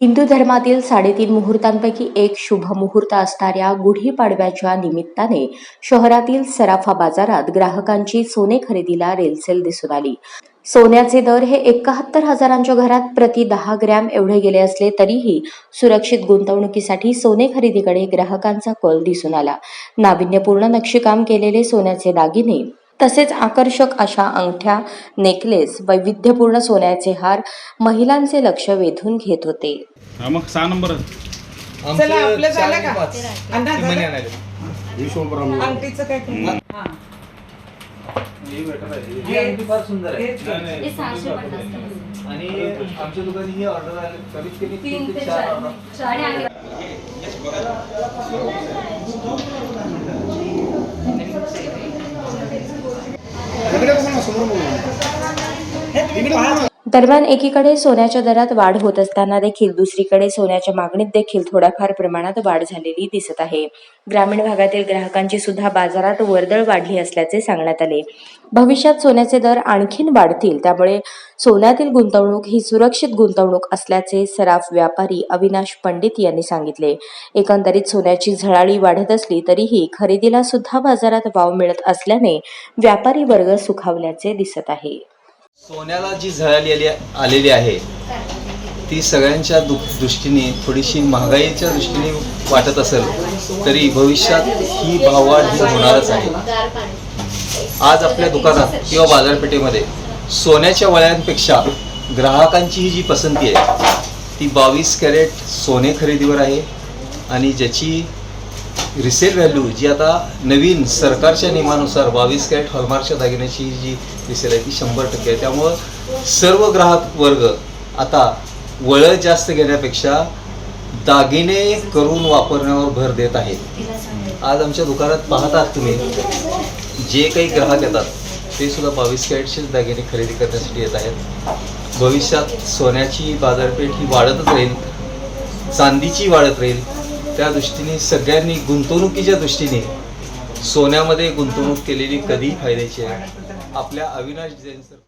हिंदू धर्मातील साडेतीन मुहूर्तांपैकी एक शुभ मुहूर्त असणाऱ्या गुढीपाडव्याच्या निमित्ताने शहरातील सराफा बाजारात ग्राहकांची सोने खरेदीला रेलसेल दिसून आली. सोन्याचे दर हे एकाहत्तर हजारांच्या घरात प्रति दहा ग्रॅम एवढे गेले असले तरीही सुरक्षित गुंतवणुकीसाठी सोने खरेदीकडे ग्राहकांचा कल दिसून आला. नाविन्यपूर्ण नक्षीकाम केलेले सोन्याचे दागिने तसेच आकर्षक अशा अंगठ्या नेकलेस वैविध्यपूर्ण सोन्याचे हार महिलांचे लक्ष वेधून घेत होते. हा मग सहा नंबर. चला आपलं झालं का? अण्णा ती मणी झालं? आणायला. अंगठीचं काय करू? हा. ही. अंगठी फार सुंदर आहे. हेच घे. आणि आमच्या दुकानी ही ऑर्डर आली. कमीत कमी तीन ते चार ऑर्डर. सुनो ना हे तिकडे पाहा दरम्यान एकीकडे सोन्याच्या दरात वाढ होत असताना देखील दुसरीकडे सोन्याच्या मागणीत देखील थोड्याफार प्रमाणात वाढ झालेली दिसत आहे. ग्रामीण भागातील ग्राहकांची सुद्धा बाजारात वर्दळ वाढली असल्याचे सांगण्यात आले. भविष्यात सोन्याचे दर आणखीन वाढतील त्यामुळे सोन्यातील गुंतवणूक ही सुरक्षित गुंतवणूक असल्याचे सराफ व्यापारी अविनाश पंडित यांनी सांगितले. एकंदरीत सोन्याची झळाळी वाढत असली तरीही खरेदीला सुद्धा बाजारात वाव मिळत असल्याने व्यापारी वर्ग सुखावल्याचे दिसत आहे. सोन्याला जी झळाली आलेली आहे ती सगळ्यांच्या दु दृष्टीने थोडीशी महागाईच्या दृष्टीने वाटत असेल तरी भविष्यात ही भाववाढ ही होणारच आहे. आज आपल्या दुकानात किंवा बाजारपेठेमध्ये सोन्याच्या वळ्यांपेक्षा ग्राहकांची ही जी पसंती आहे ती बावीस कॅरेट सोने खरेदीवर आहे आणि ज्याची रिसेल व्हॅल्यू जी आता नवीन सरकारच्या नियमानुसार बावीस कॅरेट हॉलमार्कच्या दागिन्याची जी रिसेल आहे ती शंभर टक्के आहे. त्यामुळं सर्व ग्राहक वर्ग आता वळं जास्त घेण्यापेक्षा दागिने करून वापरण्यावर भर देत आहेत. आज आमच्या दुकानात पाहतात तुम्ही जे काही ग्राहक येतात ते सुद्धा बावीस कॅरेटचेच दागिने खरेदी करण्यासाठी येत आहेत. भविष्यात सोन्याची बाजारपेठ ही वाढतच राहील चांदीची वाढत राहील त्या दृष्टीने सगळ्यांनी गुंतवणुकीच्या दृष्टीने सोन्यामध्ये गुंतवणूक केलेली कधी फायद्याची आहे. आपल्या अविनाश जैन सर